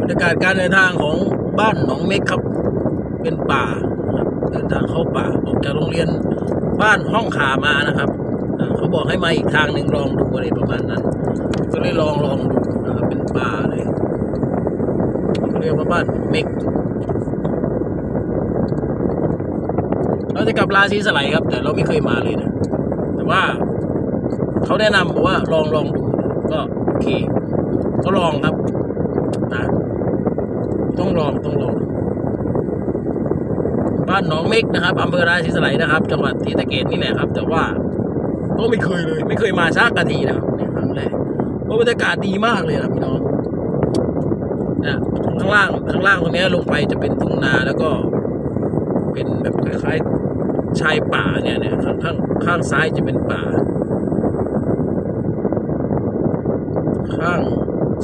บรรยากาศการเดินทางของบ้านหนองเม็กครับ เป็นป่าครับเดินทางเข้าป่าออกจากโรงเรียนบ้านห้องขามานะครับเขาบอกให้มาอีกทางหนึ่งลองดูอะไรประมาณนั้น ก็เลยลองลองดูนะครับเป็นป่าเลยเขาเรียกว่าบ้านเม็กเราจะกลับราศีสไลครับ แต่เราไม่เคยมาเลยนะ แต่ว่าเขาแนะนำบอกว่าลองลองดูก็โอเคก็ลองครับ นะต้องลองต้องลองบ้านหนองเม็กนะครับอำเภอราศีสไลนะครับ จังหวัดศรีสะเกษนี่แหละครับ แต่ว่าก็ไม่เคยเลย ไม่เคยมาชักกะทีนะครับในครั้งแรกเพราะบรรยากาศดีมากเลยนะพี่น้องนะข้างล่างข้างล่างตรงนี้ลงไปจะเป็นทุ่งนาแล้วก็ เป็นแบบคล้ายๆชายป่าเนี่ยเนี่ยข้างข้างข้างซ้ายจะเป็นป่า ข้าง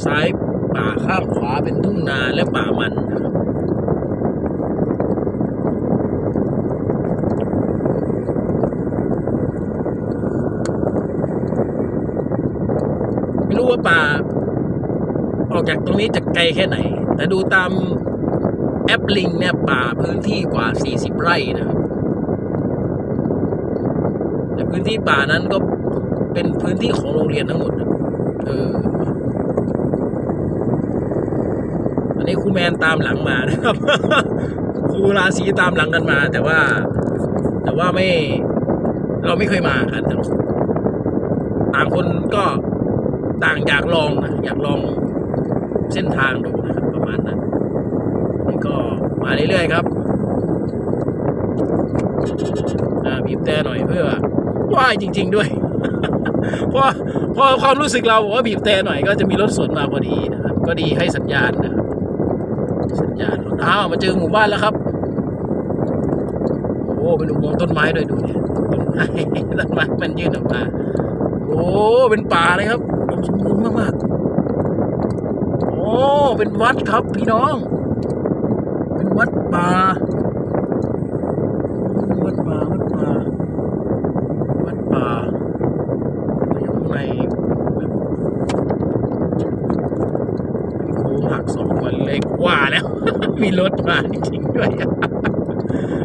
ซ้าย ป่าข้างขวาเป็นทุ่งนาและป่ามันนะครับไม่รู้ว่าป่า ออกจากตรงนี้จะไกลแค่ไหน แต่ดูตามแอปลิงเนี่ยป่าพื้นที่กว่า 40 ไร่นะครับแต่พื้นที่ป่านั้นก็เป็นพื้นที่ของโรงเรียนทั้งหมด เออ อั นี้ครูแมนตามหลังมานะครับครูราศีตามหลังกันมา แต่ว่า แต่ว่าไม่เราไม่เคยมากันทั้งคู่ต่างคนก็ต่างอยากลองนะอยากลองเส้นทางดูนะครับประมาณนั้นนี่ก็มาเรื่อยๆครับบีบแต่หน่อยเพื่อว่ายจริง ๆ ด้วยเพราะพอความรู้สึกเราบอกว่าบีบแต่หน่อยก็จะมีรถสวนมาพอดีนะครับ ก็ดีให้สัญญาณนะ สัญญาณรถอ้าวมาเจอหมู่บ้านแล้วครับ โอ้เป็นอุโมงค์ต้นไม้ด้วยดูเนี่ยต้นไม้ต้นไม้มันยื่นออกมาโอ้เป็นป่าเลยครับอุดมสมบูรณ์มากๆโอ้เป็นวัดครับพี่น้อง เป็นวัดป่าวัดป่าวัดป่าวัดป่าอยู่ข้างในแบบเป็นโค้งหักสองวันเล็กว่า แล้ว มีรถมาจริงด้วย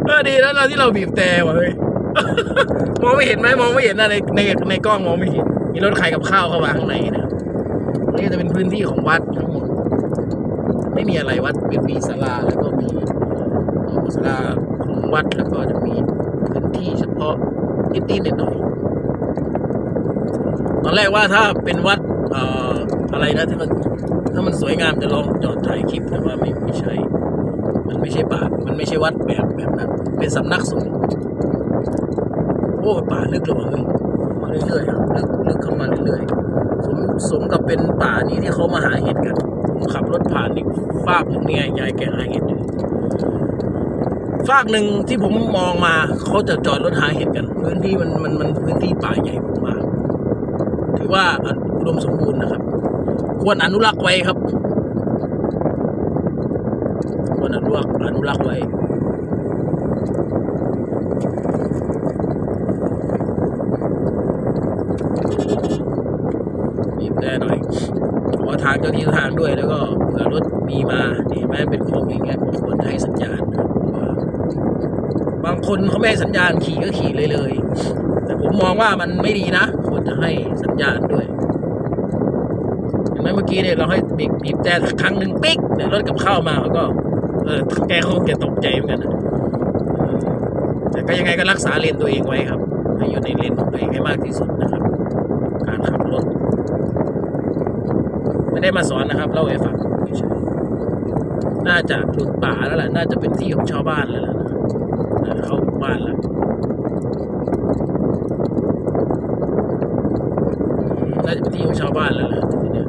เออดีแล้วเราที่เราบีบแต่ว่ะเฮ้ยมองไม่เห็นไหมมองไม่เห็นนะในในในกล้องมองไม่เห็น มีรถขายกับข้าวเข้ามาข้างในนะครับนี่จะเป็นพื้นที่ของวัดทั้งหมดไม่มีอะไรวัดเป็นมีศาลาแล้วก็มีศาลาของวัดแล้วก็จะมีพื้นที่เฉพาะนิดๆหน่อยตอนแรกว่าถ้าเป็นวัดเอ่ออะไรนะที่มัน ถ้ามันสวยงามจะลองจอดถ่ายคลิปแต่ว่าไม่ไม่ใช่ มันไม่ใช่ป่ามันไม่ใช่วัดแบบแบบนั้น เป็นสำนักสงฆ์โอ้ป่าลึกเลยเฮ้ยมาเรื่อยๆครับลึกลึกเข้ามาเรื่อยๆสมสมกับเป็นป่านี้ที่เขามาหาเห็ดกันผมขับรถผ่านอีกฟากหนึ่งเนี่ยยายแกหาเห็ดอยู่ฟากหนึ่งที่ผมมองมาเขาจะจอดรถหาเห็ดกัน พื้นที่มันมันมันพื้นที่ป่าใหญ่มากถือว่าอุดมสมบูรณ์นะครับ ควรอนุรักษ์ไว้ครับ ควรอนุรักษ์อนุรักษ์ไว้บีบแต่หน่อยขอทางเจ้าที่ทางด้วยแล้วก็เผื่อรถมีมานี่แม้เป็นโค้งอย่างเงี้ยควรให้สัญญาณครับว่าบางคนเขาไม่ให้สัญญาณขี่ก็ขี่เลยเลย แต่ผมมองว่ามันไม่ดีนะควรจะให้สัญญาณด้วย อย่างนั้นเมื่อกี้เนี่ยเราให้บีบบีบแต่ครั้งหนึ่งปิ๊กเดี๋ยวรถกับข้าวมาเขาก็ เออแกคงจะตกใจเหมือนกันนะแต่ก็ยังไงก็รักษาเลนตัวเองไว้ครับ ให้อยู่ในเลนของตัวเองให้มากที่สุดนะครับ การขับรถ ไม่ได้มาสอนนะครับเล่าให้ฟังน่าจะหลุดป่าแล้วแหละน่าจะเป็นที่ของชาวบ้านแล้วล่ะนะนะเข้าบ้านแล้วน่าจะเป็นที่ของชาวบ้านแล้วแหละทีเนี้ย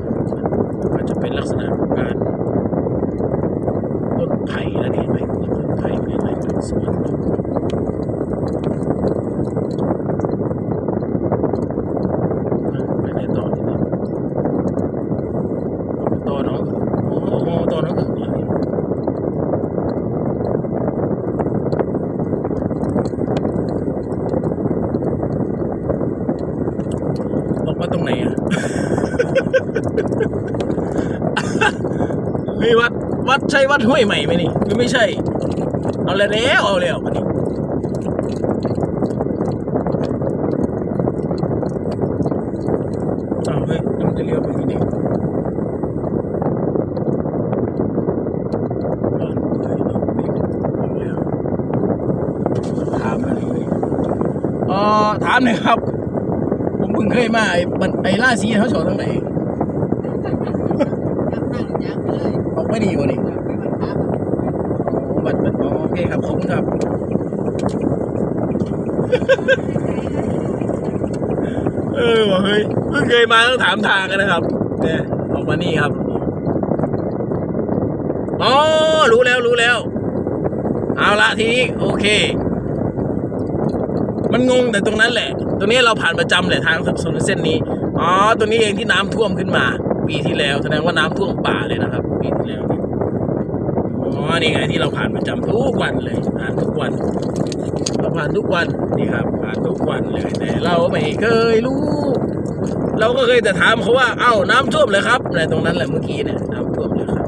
จะเป็นลักษณะของการต้นไผ่แล้วนี่เห็นไหมต้นไผ่มีอะไรเป็นสวนไปไหนต่อทีนี้ตัวน้องโอ้โหตัว น้องอึ่วัดวัดใช่วัดห้วยใหม่ไหมนี่หรือไม่ใช่ เอาแล้วเอาแล้ววันนี้อ้าเฮ้ยมันจะเลี้ยวไปที่นบ้านกูเลยเนาะไม่เอาแล้วถามอะไรเลยเอ่อถามหน่อยครับ ผมเพิ่งเคยมาไอ้ไอ้ล่าสีเขาโฉดทั้งไหนออกไม่ดีวะนี่ โอ้บัตรบัตรอ๋อโอ เคครับขอบคุณครับเออว่ะเฮ้ยเพิ่งเคยมาต้องถามทางกันนะครับเนี่ยออกมานี่ครับอ๋อรู้แล้วรู้แล้ว เอาละทีนี้โอเค มันงงแต่ตรงนั้นแหละ ตรงนี้เราผ่านประจำแหละทางถนนเส้นนี้อ๋อตรงนี้เองที่น้ำท่วมขึ้นมา ปีที่แล้วแสดงว่าน้ำท่วมป่าเลยนะครับ ปีที่แล้ว อ๋อนี่ไงที่เราผ่านประจำทุกวันเลยผ่านทุกวันเราผ่านทุกวันนี่ครับผ่านทุกวันเลยแต่เราไม่เคยรู้ เราก็เคยแต่ถามเขาว่าเอ้าน้ำท่วมเลยครับในตรงนั้นแหละเมื่อกี้เนี่ยน้ำท่วมเลยครับ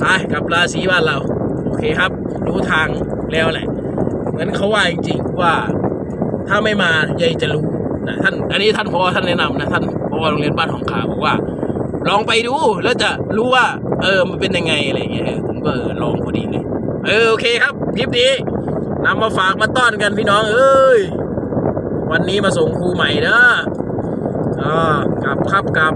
ไปกับราศีบ้านเราโอเคครับ รู้ทางแล้วแหละ เหมือนเขาว่าจริงๆว่า ถ้าไม่มายายจะรู้นะท่านอันนี้ท่านพอท่านแนะนำนะท่านพอโรงเรียนบ้านของขาบอกว่า ลองไปดูแล้วจะรู้ว่า เออมันเป็นยังไงอะไรเงี้ยผมก็เออลองพอดีเลยเออโอเคครับคลิปนี้นำมาฝากมาต้อนกันพี่น้อง เอ้ยวันนี้มาส่งครูใหม่นะอ่ากลับครับกลับ